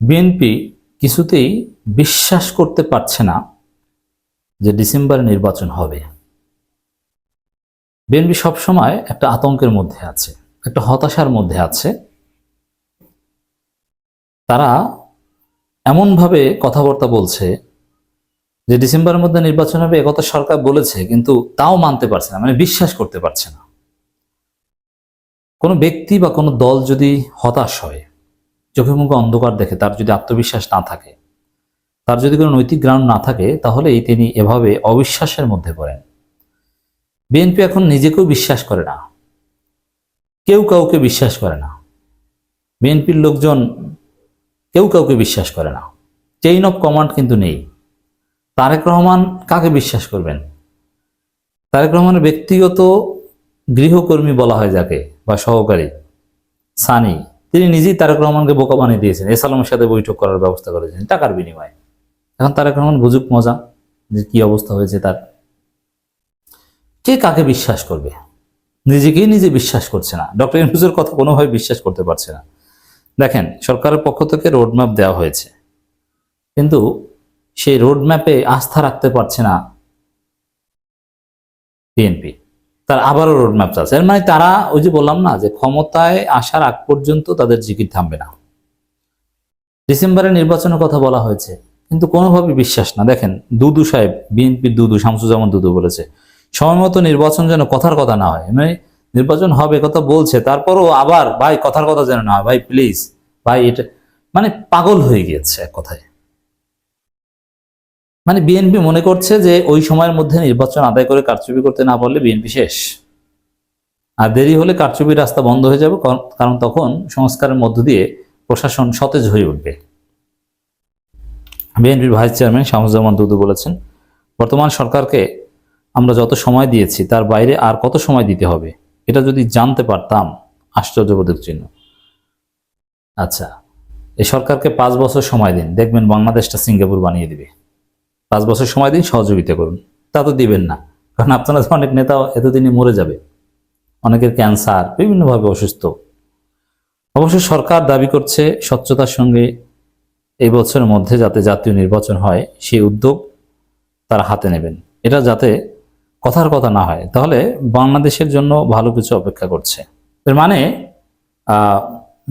BNP কিছুতেই বিশ্বাস করতে পারছে না যে ডিসেম্বরে নির্বাচন হবে। বিএনপি সবসময় একটা আতঙ্কের মধ্যে আছে, একটা হতাশার মধ্যে আছে। তারা এমনভাবে কথাবার্তা বলছে যে ডিসেম্বরের মধ্যে নির্বাচন হবে একথা সরকার বলেছে, কিন্তু তাও মানতে পারছে না মানে বিশ্বাস করতে পারছে না। কোনো ব্যক্তি বা কোনো দল যদি হতাশ হয় চোখে মুখে অন্ধকার দেখে, তার যদি আত্মবিশ্বাস না থাকে, তার যদি কোনো নৈতিক গ্রাউন্ড না থাকে, তাহলেই তিনি এভাবে অবিশ্বাসের মধ্যে পড়েন। বিএনপি এখন নিজেকেও বিশ্বাস করে না। কেউ কাউকে বিশ্বাস করে না। বিএনপির লোকজন কেউ কাউকে বিশ্বাস করে না। চেইন অফ কমান্ড কিন্তু নেই। তারেক রহমান কাকে বিশ্বাস করবেন? তারেক রহমানের ব্যক্তিগত গৃহকর্মী বলা হয় যাকে, বা সহকারী, সানি। তিনি নিজেই তারেক রহমানকে বোকা বানিয়ে দিয়েছেন। এসালামের সাথে বৈঠক করার ব্যবস্থা করেছেন। টাকার বিনিময়ে। এখন তারেক রহমান বুঝুক মজা যে কি অবস্থা হয়েছে তার। কে কাকে বিশ্বাস করবে? নিজেকেই নিজে বিশ্বাস করছে না। ডক্টর ইউনুসের কথা কোনোভাবে বিশ্বাস করতে পারছে না। দেখেন, সরকারের পক্ষ থেকে রোডম্যাপ দেওয়া হয়েছে। কিন্তু সেই রোডম্যাপে আস্থা রাখতে পারছে না বিএনপি। তার আবারও রোডম্যাপ আছে। এর মানে তারা ওই যে বললাম না, যে ক্ষমতায় আসার আগ পর্যন্ত তাদের জিকির থামবে না। ডিসেম্বরে নির্বাচনের কথা বলা হয়েছে, কিন্তু কোনোভাবে বিশ্বাস না। দেখেন, দুদু সাহেব বিএনপির দুদু, শামসুজ্জামান দুদু বলেছে, সময় মতো নির্বাচন যেন কথার কথা না হয়। মানে নির্বাচন হবে কথা বলছে, তারপরও আবার, ভাই, কথার কথা যেন না হয়। ভাই প্লিজ ভাই, এটা মানে পাগল হয়ে গিয়েছে এক কথায়। মানে বিএনপি মনে করছে যে ওই সময়ের মধ্যে নির্বাচন আদায় করে কারচুপি করতে না পারলে বিএনপি শেষ। আর দেরি হলে কারচুপির রাস্তা বন্ধ হয়ে যাবে, কারণ- তখন সংস্কারের মধ্য দিয়ে প্রশাসন সতেজ হয়ে উঠবে। বিএনপির ভাইস চেয়ারম্যান শামসুজ্জামান দুদু বলেছেন, বর্তমান সরকারকে আমরা যত সময় দিয়েছি, তার বাইরে আর কত সময় দিতে হবে? এটা যদি জানতে পারতাম আশ্চর্যবোধক চিহ্ন। আচ্ছা এই সরকারকে পাঁচ বছর সময় দিন, দেখবেন বাংলাদেশটা সিঙ্গাপুর বানিয়ে দিবে। পাঁচ বছর সময় দিন, সহযোগিতা করুন। তা তো দিবেন না, কারণ আপনারা অনেক নেতা এতদিনে মরে যাবে। অনেকের ক্যান্সার, বিভিন্নভাবে অসুস্থ। অবশ্য সরকার দাবি করছে স্বচ্ছতার সঙ্গে এই বছরের মধ্যে যাতে জাতীয় নির্বাচন হয়, সেই উদ্যোগ তারা হাতে নেবেন। এটা যাতে কথার কথা না হয়, তাহলে বাংলাদেশের জন্য ভালো কিছু অপেক্ষা করছে। এর মানে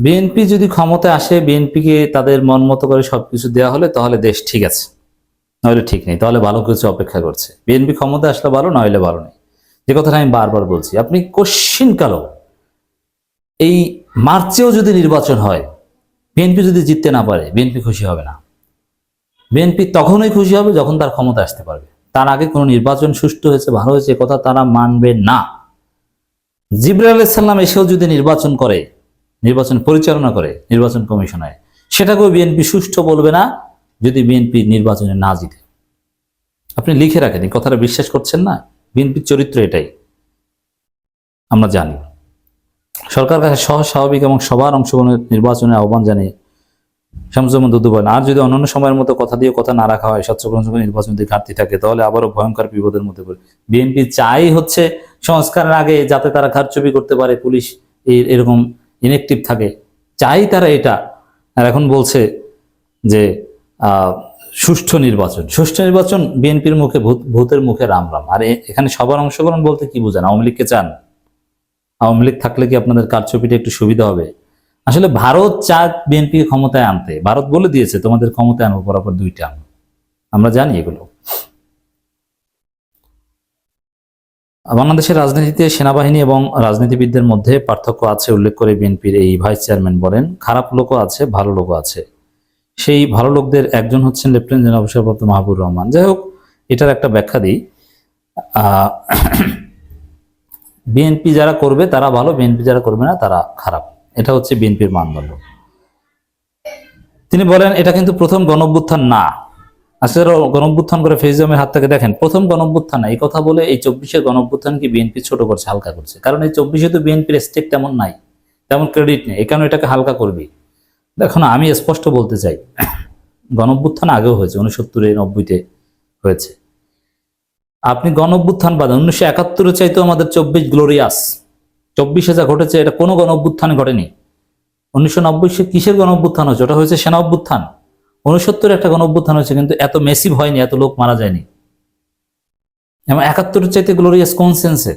বিএনপি যদি ক্ষমতায় আসে, বিএনপিকে তাদের মন মতো করে সবকিছু দেওয়া হলে তাহলে দেশ ঠিক আছে। নইলে ঠিক নেই। তাহলে ভালো কিছু অপেক্ষা করছে। বিএনপি ক্ষমতা আসলে ভালো, নইলে ভালো নেই। যে কথাটা আমি বারবার বলছি, আপনি কোশ্চিন কালো এই মার্চেও যদি নির্বাচন হয়, বিএনপি যদি জিততে না পারে, বিএনপি খুশি হবে না। বিএনপি তখনই খুশি হবে যখন তার ক্ষমতা আসতে পারবে। তার আগে কোনো নির্বাচন সুষ্ঠু হয়েছে, ভালো হয়েছে কথা তারা মানবে না। জিবরাল আলাইসাল্লাম এসেও যদি নির্বাচন করে, নির্বাচন পরিচালনা করে, নির্বাচন কমিশনায় সেটাকেও বিএনপি সুষ্ঠু বলবে না। যদি বিএনপি নির্বাচনে না জিতে। আপনি লিখে রাখেন, এই কথাটা বিশ্বাস করছেন না? বিএনপির চরিত্র এটাই। আমরা জানি। সরকার কাছে সহজ, স্বাভাবিক এবং সবার অংশগ্রহণের নির্বাচনে আহ্বান জানিয়ে শামসুজ্জামান দুদু বলেন, আর যদি অন্যান্য সময়ের মতো কথা দিয়ে কথা না রাখা হয় স্বচ্ছগ্রহণ নির্বাচন যদি ঘাটতি থাকে, তাহলে আবারও ভয়ঙ্কর বিপদের মধ্যে পড়ে। বিএনপি চাই হচ্ছে সংস্কারের আগে যাতে তারা কারচুপি করতে পারে, পুলিশ এরকম ইনেকটিভ থাকে। চাই তারা এটা। আর এখন বলছে যে সুষ্ঠু নির্বাচন। সুষ্ঠু নির্বাচন বিএনপির মুখে, ভূত ভূতের মুখে রাম রাম। আর এখানে সবার অংশগ্রহণ বলতে কি বোঝান? আওয়ামী লীগকে চান? আওয়ামী লীগ থাকলে কি আপনাদের কারচুপিটা একটু সুবিধা হবে? আসলে ভারত চায় বিএনপি ক্ষমতায় আনতে। ভারত বলে দিয়েছে, তোমাদের ক্ষমতায় আনব বরাবর দুইটা আমরা জানি এগুলো। বাংলাদেশের রাজনীতিতে সেনাবাহিনী এবং রাজনীতিবিদদের মধ্যে পার্থক্য আছে, উল্লেখ করে বিএনপির এই ভাইস চেয়ারম্যান বলেন। খারাপ লোকও আছে, ভালো লোকও আছে। সেই ভালো লোকদের একজন হচ্ছেন লেফটেন্যান্ট জেনারেল অবসরপ্রাপ্ত মাহবুব রহমান। যাই হোক, এটার একটা ব্যাখ্যা দিই। বিএনপি যারা করবে, তারা ভালো, বিএনপি যারা করবে না, তারা খারাপ। এটা হচ্ছে বিএনপির মানদণ্ড। তিনি বলেন, এটা কিন্তু প্রথম গণঅভ্যুত্থান না। আসলে গণঅভ্যুত্থান করে ফেজমের হাত থেকে দেখেন, প্রথম গণঅভ্যুত্থান না। এই কথা বলে এই চব্বিশের গণঅভ্যুত্থানকে বিএনপি ছোট করছে, হালকা করছে? কারণ এই চব্বিশে তো বিএনপির স্টেক তেমন নাই, তেমন ক্রেডিট নেই। এই কারণে এটাকে হালকা করবি? দেখো না, আমি স্পষ্ট বলতে চাই। গণঅভ্যুত্থান আগেও হয়েছে, উনসত্তরে, নব্বইতে হয়েছে। আপনি গণঅভ্যুত্থান বাদ উনিশশো একাত্তরে চাইতেও আমাদের চব্বিশ গ্লোরিয়াস চব্বিশে যা ঘটেছে, এটা কোনো গণঅভ্যুত্থানে ঘটেনি। উনিশশো নব্বই কিসের গণ অভ্যুত্থান হয়েছে? ওটা হয়েছে সেনা অভ্যুত্থান। উনসত্তর একটা গণ অভ্যুত্থান হয়েছে, কিন্তু এত মেসিভ হয়নি এত লোক মারা যায়নি। এবং একাত্তরের চাইতে গ্লোরিয়াস কোন সেন্সে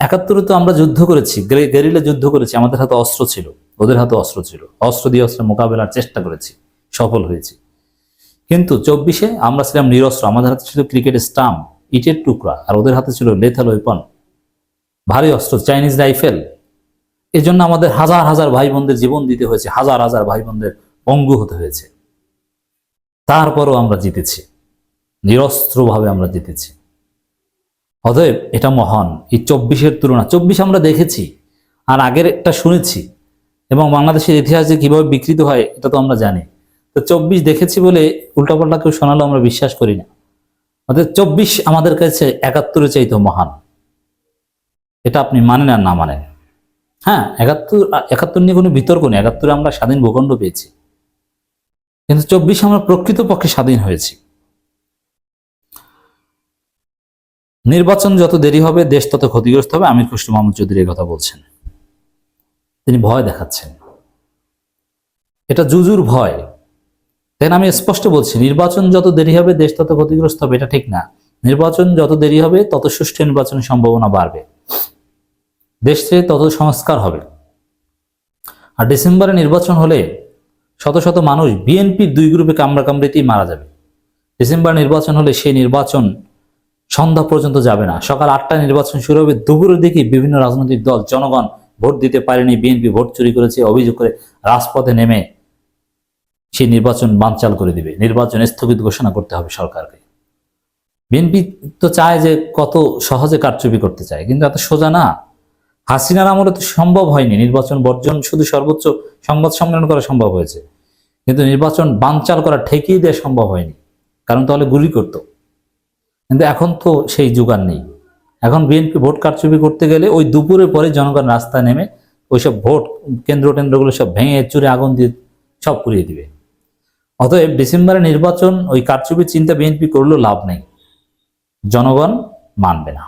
একাত্তরে তো আমরা যুদ্ধ করেছি গেরিলে যুদ্ধ করেছি, আমাদের হাতে অস্ত্র ছিল। ওদের হাতে অস্ত্র ছিল। অস্ত্র দিয়ে অস্ত্র মোকাবেলার চেষ্টা করেছি, সফল হয়েছি। কিন্তু চব্বিশে আমরা ছিলাম নিরস্ত্র। আমাদের হাতে ছিল ক্রিকেট স্টাম্প, ইটের টুকরা, আর ওদের হাতে ছিল লেথাল ওয়েপন। ভারী অস্ত্র, চাইনিজ রাইফেল। এই জন্য আমাদের হাজার হাজার ভাই বোনদের জীবন দিতে হয়েছে, হাজার হাজার ভাই বোনদের পঙ্গু হতে হয়েছে। তারপরও আমরা জিতেছি। নিরস্ত্রভাবে আমরা জিতেছি। অতএব এটা মহান। এই চব্বিশের তুলনা, চব্বিশ আমরা দেখেছি, আর আগের একটা শুনেছি। এবং বাংলাদেশের ইতিহাস যে কীভাবে বিকৃত হয়, এটা তো আমরা জানি। তো চব্বিশ দেখেছি বলে উল্টাপাল্টা কেউ শোনালো আমরা বিশ্বাস করি না। অর্থাৎ চব্বিশ আমাদের কাছে একাত্তরে চাইতো মহান। এটা আপনি মানেন আর না মানেন। হ্যাঁ একাত্তর একাত্তর নিয়ে কোনো বিতর্ক নেই। একাত্তরে আমরা স্বাধীন ভূখণ্ড পেয়েছি। কিন্তু চব্বিশ আমরা প্রকৃতপক্ষে স্বাধীন হয়েছি। নির্বাচন যত দেরি হবে, দেশ তত ক্ষতিগ্রস্ত হবে। আমির খুশরু মোহাম্মদ চৌধুরী কথা বলছেন। তিনি ভয় দেখাচ্ছেন। এটা জুজুর ভয়। তাই আমি স্পষ্ট বলছি, নির্বাচন যত দেরি হবে, দেশ তত ক্ষতিগ্রস্ত হবে, এটা ঠিক না। নির্বাচন যত দেরি হবে, তত সুষ্ঠু নির্বাচনের সম্ভাবনা বাড়বে। দেশে তত সংস্কার হবে। আর ডিসেম্বরে নির্বাচন হলে শত শত মানুষ বিএনপির দুই গ্রুপে কামড়া কামড়িতেই মারা যাবে। ডিসেম্বর নির্বাচন হলে সেই নির্বাচন সন্ধ্যা পর্যন্ত যাবে না। সকাল আটটায় নির্বাচন শুরু হবে। দুপুরের দিকে বিভিন্ন রাজনৈতিক দল, জনগণ ভোট দিতে পারেনি, বিএনপি ভোট চুরি করেছে, অভিযোগ করে রাজপথে নেমে সেই নির্বাচন বানচাল করে দিবে। নির্বাচন স্থগিত ঘোষণা করতে হবে সরকারকে। বিএনপি তো চায় যে কত সহজে কারচুপি করতে চায়, কিন্তু এত সোজা না। হাসিনার আমলে তো সম্ভব হয়নি। নির্বাচন বর্জন শুধু সর্বোচ্চ সংবাদ সম্মেলন করা সম্ভব হয়েছে। কিন্তু নির্বাচন বানচাল করা ঠেকিয়ে দেওয়া সম্ভব হয়নি। কারণ তাহলে গুলি করতো। কিন্তু এখন তো সেই যুগার নেই। এখন বিএনপি ভোট কারচুপি করতে গেলে ওই দুপুরের পরে জনগণ রাস্তায় নেমে ওইসব ভোট কেন্দ্র টেন্দ্রগুলো সব ভেঙে চুরে আগুন দিয়ে সব পুড়িয়ে দিবে। অতএব ডিসেম্বরে নির্বাচন ওই কারচুপির চিন্তা বিএনপি করলেও লাভ নেই। জনগণ মানবে না।